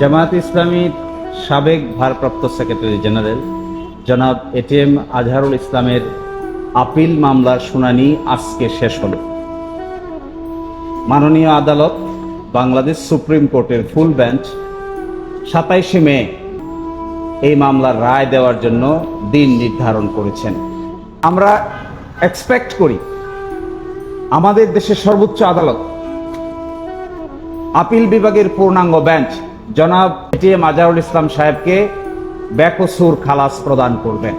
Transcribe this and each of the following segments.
জামায়াত ইসলামীর সাবেক ভারপ্রাপ্ত সেক্রেটারি জেনারেল জনাব এটিএম আজহারুল ইসলামের আপিল মামলার শুনানি আজকে শেষ হল। মাননীয় আদালত বাংলাদেশ সুপ্রিম কোর্টের ফুল বেঞ্চ সাতাইশে মে এই মামলার রায় দেওয়ার জন্য দিন নির্ধারণ করেছেন। আমরা এক্সপেক্ট করি, আমাদের দেশের সর্বোচ্চ আদালত আপিল বিভাগের পূর্ণাঙ্গ বেঞ্চ জনাব এটিএম আজহারুল ইসলাম সাহেবকে বেকসুর খালাস প্রদান করবেন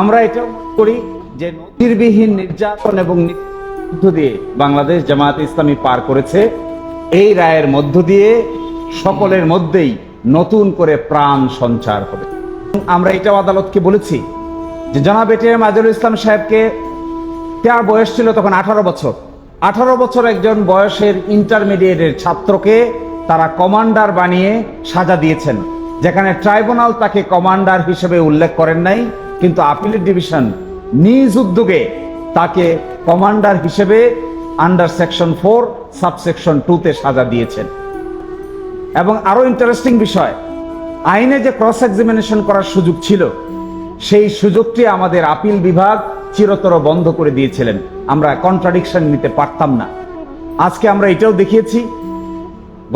আমরা এটা করি যে নজিরবিহীন নির্যাতন এবং মধ্য দিয়ে বাংলাদেশ জামায়াত ইসলামী পার করেছে। এই রায়ের মধ্য দিয়ে সকলের মধ্যেই নতুন করে প্রাণ সঞ্চার হবে। আমরা এটাও আদালতকে বলেছি যে জনাব এটিএম আজহারুল ইসলাম সাহেবকে, তার বয়স ছিল তখন আঠারো বছর। আঠারো বছর একজন বয়সের ইন্টারমিডিয়েটের ছাত্রকে তারা কমান্ডার বানিয়ে সাজা দিয়েছেন, যেখানে ট্রাইব্যুনাল তাকে কমান্ডার হিসেবে উল্লেখ করেন নাই, কিন্তু আপিলের ডিভিশন নিজ উদ্যোগে তাকে কমান্ডার হিসেবে আন্ডার সেকশন ফোর, সাবসেকশন টুতে সাজা দিয়েছেন। এবং আরও ইন্টারেস্টিং বিষয়, আইনে যে ক্রস এক্সামিনেশন করার সুযোগ ছিল, সেই সুযোগটি আমাদের আপিল বিভাগ চিরতর বন্ধ করে দিয়েছিলেন। আমরা কন্ট্রাডিকশন নিতে পারতাম না। আজকে আমরা এটাও দেখিয়েছি।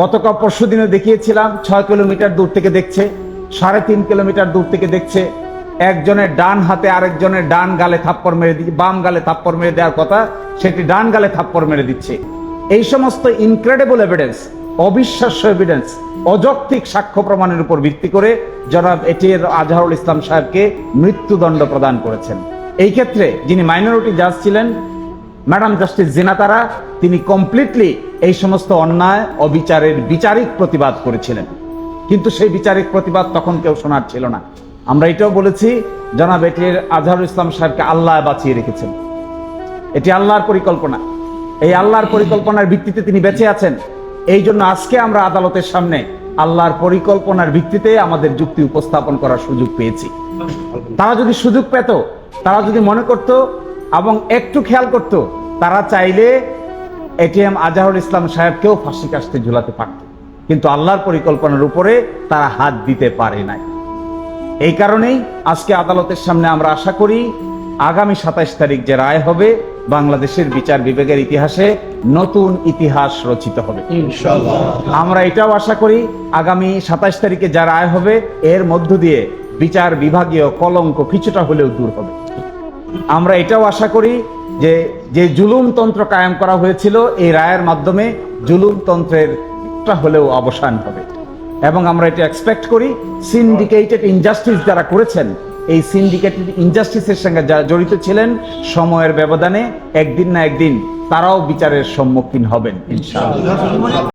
গতকাল পরশু দিনে দেখিয়েছিলাম, ছয় কিলোমিটার দূর থেকে দেখছে, সাড়ে তিন কিলোমিটার দূর থেকে দেখছে, একজনের ডান হাতে আরেকজনের ডান গালে থাপ্পড় মেরে দিচ্ছে, বাম গালে থাপ্পড় মেরে দেওয়ার কথা, সেটি ডান গালে থাপ্পড় মেরে দিচ্ছে। এই সমস্ত ইনক্রেডিবল এভিডেন্স অবিশ্বাস্য এভিডেন্স অযৌক্তিক সাক্ষ্য প্রমাণের উপর ভিত্তি করে জনাব এটির আজহারুল ইসলাম সাহেবকে মৃত্যুদণ্ড প্রদান করেছেন। এই ক্ষেত্রে যিনি মাইনরিটি জাজ ছিলেন, ম্যাডাম জাস্টিস জিনাতারা, তিনি কমপ্লিটলি এই সমস্ত অন্যায়, অবিচারের বিচারিক প্রতিবাদ করেছিলেন। কিন্তু সেই বিচারিক প্রতিবাদ তখন কেউ শোনার ছিল না। আমরা এটাও বলেছি, জনাব এটির আজহারুল ইসলাম সাহেবকে আল্লাহ বাঁচিয়ে রেখেছেন। এটি আল্লাহর পরিকল্পনা। এই আল্লাহর পরিকল্পনার ভিত্তিতে তিনি বেঁচে আছেন। এই জন্য আজকে আমরা আদালতের সামনে আল্লাহর পরিকল্পনার ভিত্তিতে আমাদের যুক্তি উপস্থাপন করার সুযোগ পেয়েছি। তারা যদি সুযোগ পেত তারা যদি মনে করত এবং একটু খেয়াল করত তারা চাইলে এটিএম আজহারুল ইসলাম সাহেবকেও ফাঁসি কাশতে ঝুলাতে পারত। কিন্তু আল্লাহর পরিকল্পনার উপরে তারা হাত দিতে পারে নাই। এই কারণেই আজকে আদালতের সামনে আমরা আশা করি আগামী সাতাইশ তারিখ যে রায় হবে বাংলাদেশের বিচার বিভাগের ইতিহাসে নতুন ইতিহাস রচিত হবে। আমরা এটাও আশা করি আগামী সাতাইশ তারিখে যা রায় হবে এর মধ্য দিয়ে বিচার বিভাগীয় কলঙ্ক কিছুটা হলেও দূর হবে। আমরা এটাও আশা করি যে যে জুলুমতন্ত্র কায়েম করা হয়েছিল, এই রায়ের মাধ্যমে জুলুমতন্ত্রের একটা হলেও অবসান হবে। এবং আমরা এটা এক্সপেক্ট করি সিন্ডিকেটেড ইনজাস্টিস যারা করেছেন, এই সিন্ডিকেটেড ইনজাস্টিসের সঙ্গে যারা জড়িত ছিলেন, সময়ের ব্যবধানে একদিন না একদিন তারাও বিচারের সম্মুখীন হবেন, ইনশাআল্লাহ।